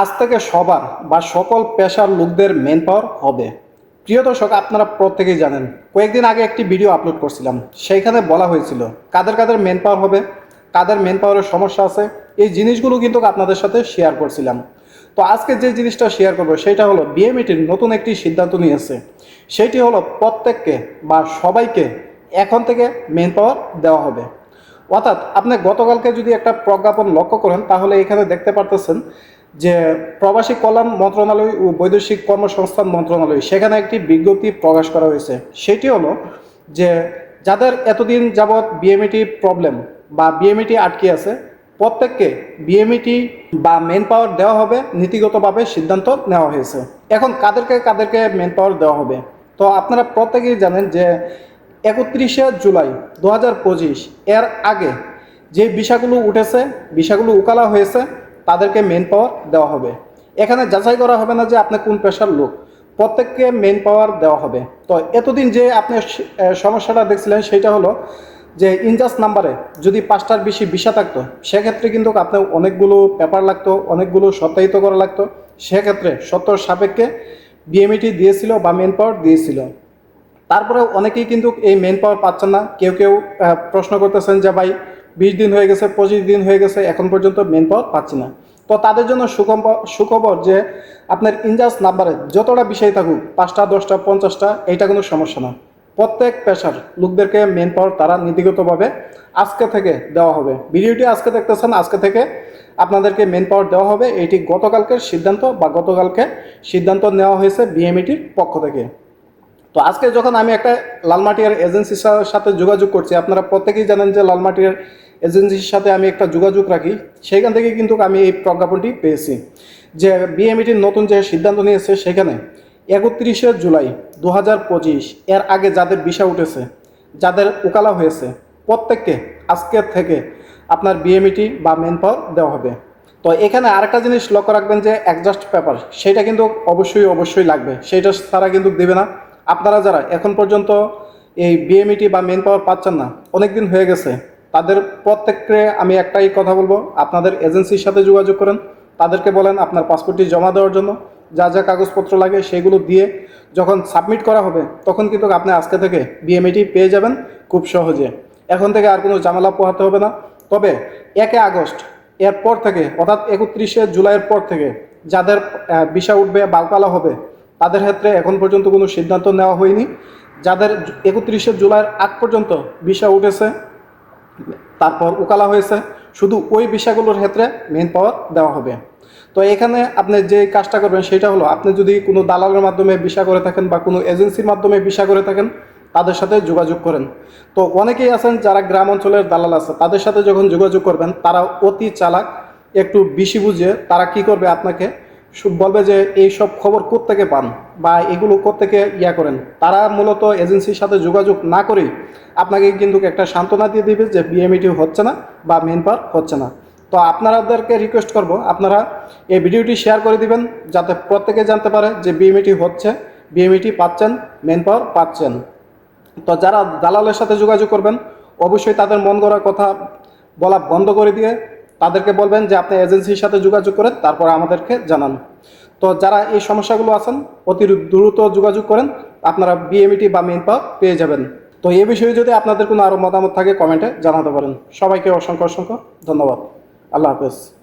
আজ থেকে সবার বা সকল পেশার লোকদের মেন পাওয়ার হবে। প্রিয় দর্শক, আপনারা প্রত্যেকেই জানেন, কয়েকদিন আগে একটি ভিডিও আপলোড করছিলাম। সেইখানে বলা হয়েছিল, কাদের কাদের মেন পাওয়ার হবে, কাদের মেন পাওয়ারের সমস্যা আছে, এই জিনিসগুলো কিন্তু আপনাদের সাথে শেয়ার করছিলাম। তো আজকে যে জিনিসটা শেয়ার করব, সেটা হলো বিএমইটির নতুন একটি সিদ্ধান্ত নিয়েছে। সেটি হলো প্রত্যেককে বা সবাইকে এখন থেকে মেন পাওয়ার দেওয়া হবে। অর্থাৎ আপনি গতকালকে যদি একটা প্রজ্ঞাপন লক্ষ্য করেন, তাহলে এখানে দেখতে পারতেছেন যে প্রবাসী কল্যাণ মন্ত্রণালয় ও বৈদেশিক কর্মসংস্থান মন্ত্রণালয়, সেখানে একটি বিজ্ঞপ্তি প্রকাশ করা হয়েছে। সেটি হলো যে যাদের এতদিন যাবৎ বিএমইটি প্রবলেম বা বিএমইটি আটকে আছে, প্রত্যেককে বিএমইটি বা মেন পাওয়ার দেওয়া হবে, নীতিগতভাবে সিদ্ধান্ত নেওয়া হয়েছে। এখন কাদেরকে কাদেরকে মেন পাওয়ার দেওয়া হবে? তো আপনারা প্রত্যেকেই জানেন যে একত্রিশে জুলাই দু হাজার পঁচিশ, এর আগে যে বিষয়গুলো উঠেছে, বিষয়গুলো উকালা হয়েছে তাদেরকে মেন পাওয়ার দেওয়া হবে। এখানে যাচাই করা হবে না যে আপনি কোন পেশার লোক। প্রত্যেককে মেন পাওয়ার দেওয়া হবে। তো এতদিন যে আপনি সমস্যাটা দেখছিলেন সেটা হলো যে ইনজাস নাম্বারে যদি পাঁচটার বেশি বিষা থাকতো, সেক্ষেত্রে কিন্তু আপনার অনেকগুলো পেপার লাগতো, অনেকগুলো সত্যায়িত করা লাগতো। সেক্ষেত্রে সত্তর সাপেক্ষে বিএমইটি দিয়েছিল বা মেন পাওয়ার দিয়েছিল। তারপরে অনেকেই কিন্তু এই মেন পাওয়ার পাচ্ছেন না। কেউ কেউ প্রশ্ন করতেছেন যে ভাই বিশ দিন হয়ে গেছে, পঁচিশ দিন হয়ে গেছে, এখন পর্যন্ত মেন পাওয়ার পাচ্ছি না। তো তাদের জন্য সুখবর সুখবর যে আপনার ইনজাস নাম্বারে যতটা বিষয় থাকুক, পাঁচটা, দশটা, পঞ্চাশটা, এইটা কোনো সমস্যা না। প্রত্যেক পেশার লোকদেরকে মেন পাওয়ার তারা নীতিগতভাবে আজকে থেকে দেওয়া হবে। ভিডিওটি আজকে দেখতেছেন, আজকে থেকে আপনাদেরকে মেন পাওয়ার দেওয়া হবে। এটি গতকালকের সিদ্ধান্ত বা গতকালকে সিদ্ধান্ত নেওয়া হয়েছে বিএমইটির পক্ষ থেকে। তো আজকে যখন আমি একটা লালমাটিয়ার এজেন্সির সাথে যোগাযোগ করছি, আপনারা প্রত্যেকেই জানেন যে লালমাটিয়ার এজেন্সির সাথে আমি একটা যোগাযোগ রাখি। সেইখান থেকে কিন্তু আমি এই প্রজ্ঞাপনটি পেয়েছি যে বিএমইটির নতুন যে সিদ্ধান্ত নিয়েছে সেখানে একত্রিশে জুলাই দু হাজার পঁচিশ, এর আগে যাদের বিষা উঠেছে, যাদের উকালা হয়েছে, প্রত্যেককে আজকের থেকে আপনার বিএমইটি বা মেন পাওয়ার দেওয়া হবে। তো এখানে আরেকটা জিনিস লক্ষ্য রাখবেন যে অ্যাডজাস্ট পেপার সেটা কিন্তু অবশ্যই অবশ্যই লাগবে। সেইটা তারা কিন্তু দেবে না। আপনারা যারা এখন পর্যন্ত এই বিএমইটি বা মেন পাওয়ার পাচ্ছেন না অনেক দিন হয়ে গেছে, তাদের প্রত্যেককে আমি একটাই কথা বলব, আপনাদের এজেন্সির সাথে যোগাযোগ করেন, তাদেরকে বলেন আপনার পাসপোর্টটি জমা দেওয়ার জন্য, যা যা কাগজপত্র লাগে সেগুলো দিয়ে যখন সাবমিট করা হবে, তখন কিন্তু আপনি আজকে থেকে বিএমইটি পেয়ে যাবেন খুব সহজে। এখন থেকে আর কোনো ঝামেলা পোহাতে হবে না, তবে একে আগস্ট, এরপর থেকে, অর্থাৎ একত্রিশে জুলাইয়ের পর থেকে, যাদের বিষা উঠবে বালকালা হবে তাদের ক্ষেত্রে এখন পর্যন্ত কোনো সিদ্ধান্ত নেওয়া হয়নি। যাদের একত্রিশে জুলাইয়ের আগ পর্যন্ত বিষা উঠেছে, তারপর উকালা হয়েছে, শুধু ওই বিষয়গুলোর ক্ষেত্রে মেন পাওয়ার দেওয়া হবে। তো এখানে আপনি যে কাজটা করবেন সেটা হলো, আপনি যদি কোনো দালালের মাধ্যমে বিষা করে থাকেন বা কোনো এজেন্সির মাধ্যমে বিষা করে থাকেন, তাদের সাথে যোগাযোগ করেন। তো অনেকেই আছেন যারা গ্রাম অঞ্চলের দালাল আছে, তাদের সাথে যখন যোগাযোগ করবেন, তারা অতি চালাক, একটু বেশি বুঝে তারা কি করবে আপনাকে বলবে যে এই সব খবর কোত্থেকে পান বা এগুলো কোত্থেকে ইয়া করেন? তারা মূলত এজেন্সির সাথে যোগাযোগ না করেই আপনাকে কিন্তু একটা সান্ত্বনা দিয়ে দিবে যে বিএমইটি হচ্ছে না বা মেন পাওয়ার হচ্ছে না। তো আপনাদেরকে রিকোয়েস্ট করব, আপনারা এই ভিডিওটি শেয়ার করে দিবেন যাতে প্রত্যেকে জানতে পারে যে বিএমইটি হচ্ছে বিএমইটি পাচ্ছেন মেন পাওয়ার পাচ্ছেন। তো যারা দালালের সাথে যোগাযোগ করবেন, অবশ্যই তাদের মন গড়ার কথা বলা বন্ধ করে দিয়ে তাদেরকে বলবেন যে আপনি এজেন্সির সাথে যোগাযোগ করেন, তারপর আমাদেরকে জানান। তো যারা এই সমস্যাগুলো আছেন, অতি দ্রুত যোগাযোগ করেন, আপনারা বিএমইটি বা মেন পাওয়া পেয়ে যাবেন। তো এ বিষয়ে যদি আপনাদের কোনো আরও মতামত থাকে, কমেন্টে জানাতে পারেন। সবাইকে অসংখ্য অসংখ্য ধন্যবাদ। আল্লাহ হাফেজ।